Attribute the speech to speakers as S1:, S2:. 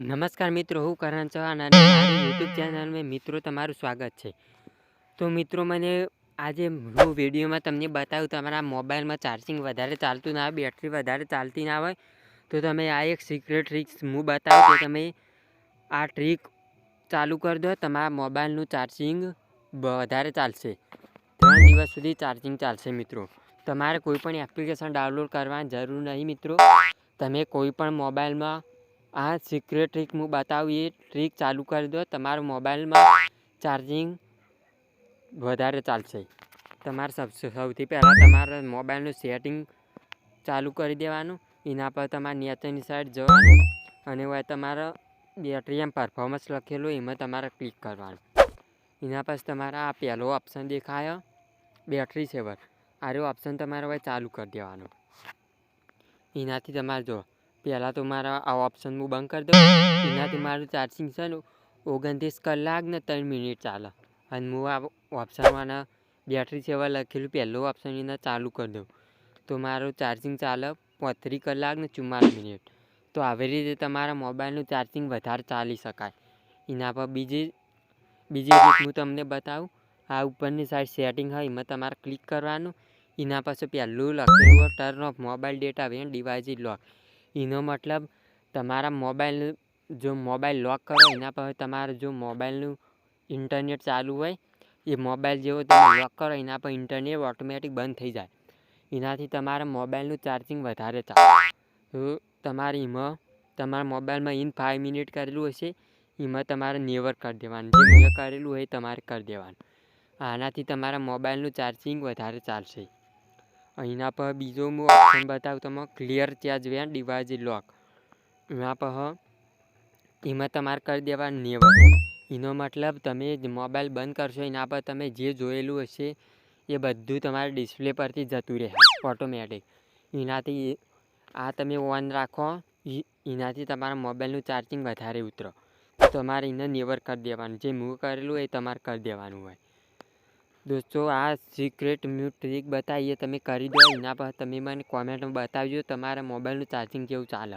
S1: નમસ્કાર મિત્રો, હું કરણ ચૌહાણ અને મારી યુટ્યુબ ચેનલમાં મિત્રો તમારું સ્વાગત છે. તો મિત્રો, મને આજે હું વિડીયોમાં તમને બતાવું, તમારા મોબાઈલમાં ચાર્જિંગ વધારે ચાલતું ના આવે બેટરી વધારે ચાલતી ના હોય, તો તમે આ એક સિક્રેટ ટ્રીક્સ હું બતાવું કે તમે આ ટ્રીક ચાલુ કરી દો, તમારા મોબાઈલનું ચાર્જિંગ વધારે ચાલશે. ત્રણ દિવસ સુધી ચાર્જિંગ ચાલશે મિત્રો. તમારે કોઈ પણ એપ્લિકેશન ડાઉનલોડ કરવાની જરૂર નહીં મિત્રો. તમે કોઈ પણ મોબાઈલમાં આ સિક્રેટ ટ્રીક હું બતાવું, એ ટ્રીક ચાલુ કરી દો. તમારા મોબાઈલમાં ચાર્જિંગ વધારે ચાલશે. તમારે સૌથી પહેલાં તમારા મોબાઈલનું સેટિંગ ચાલુ કરી દેવાનું. એના પર તમારે નીચેની સાઈડ જવાનું અને હવે તમારા બેટરી એમ પરફોર્મન્સ લખેલું, એમાં તમારે ક્લિક કરવાનું. એના પછી તમારા આ પહેલો ઓપ્શન દેખાયો બેટરી સેવર આ રહ્યો ઓપ્શન તમારે હવે ચાલુ કરી દેવાનો. એનાથી તમારે જો પહેલાં તો મારા આ ઓપ્શન હું બંધ કરી દઉં. એનાથી મારું ચાર્જિંગ છે ને ઓગણત્રીસ કલાક ને ત્રણ મિનિટ ચાલે. અને હું આ ઓપ્શનમાંના બેટરી સેવર લખેલું પહેલું ઓપ્શન એના ચાલુ કરી દઉં. તો મારું ચાર્જિંગ ચાલે પાંત્રીસ કલાક ને ચુમ્માલીસ મિનિટ તો આવી રીતે તમારા મોબાઈલનું ચાર્જિંગ વધારે ચાલી શકાય. એના પર બીજી બીજી રીત હું તમને બતાવું. આ ઉપરની સાઈડ સેટિંગ હોય એમાં તમારે ક્લિક કરવાનું. એના પાસે પહેલું લખેલું turn off mobile data when device lock એનો મતલબ તમારા મોબાઈલ જો મોબાઈલ લોક કરો, એના પર તમારે જો મોબાઈલનું ઇન્ટરનેટ ચાલુ હોય, એ મોબાઈલ જેવો તમે લોક કરો, એના પર ઇન્ટરનેટ ઓટોમેટિક બંધ થઈ જાય. એનાથી તમારા મોબાઈલનું ચાર્જિંગ વધારે ચાલે તો તમારે એમાં, તમારા મોબાઈલમાં ઇન ફાઇવ મિનિટ કરેલું હશે, એમાં તમારે નેવર કરી દેવાનું. જે મેં કરેલું હોય તમારે કરી દેવાનું. આનાથી તમારા મોબાઈલનું ચાર્જિંગ વધારે ચાલશે. એના પર બીજો હું ઓપ્શન બતાવું તમે clear charge when device lock એના પર એમાં તમારે કરી દેવાનું નેવર એનો મતલબ તમે મોબાઈલ બંધ કરશો, એના પર તમે જે જોયેલું હશે એ બધું તમારા ડિસ્પ્લે પરથી જતું રહે ઓટોમેટિક એનાથી આ તમે ઓન રાખો એનાથી તમારા મોબાઈલનું ચાર્જિંગ વધારે ઉતરો. તમારે એને નેવર કરી દેવાનું. જે મૂવ કરેલું એ તમારે કરી દેવાનું હોય. દોસ્તો, આ સિક્રેટ મ્યુટ ટ્રીક બતાવીએ, તમે કરી દો, એના પર તમે મને કોમેન્ટમાં બતાવજો, તમારા મોબાઈલનું ચાર્જિંગ કેવું ચાલે.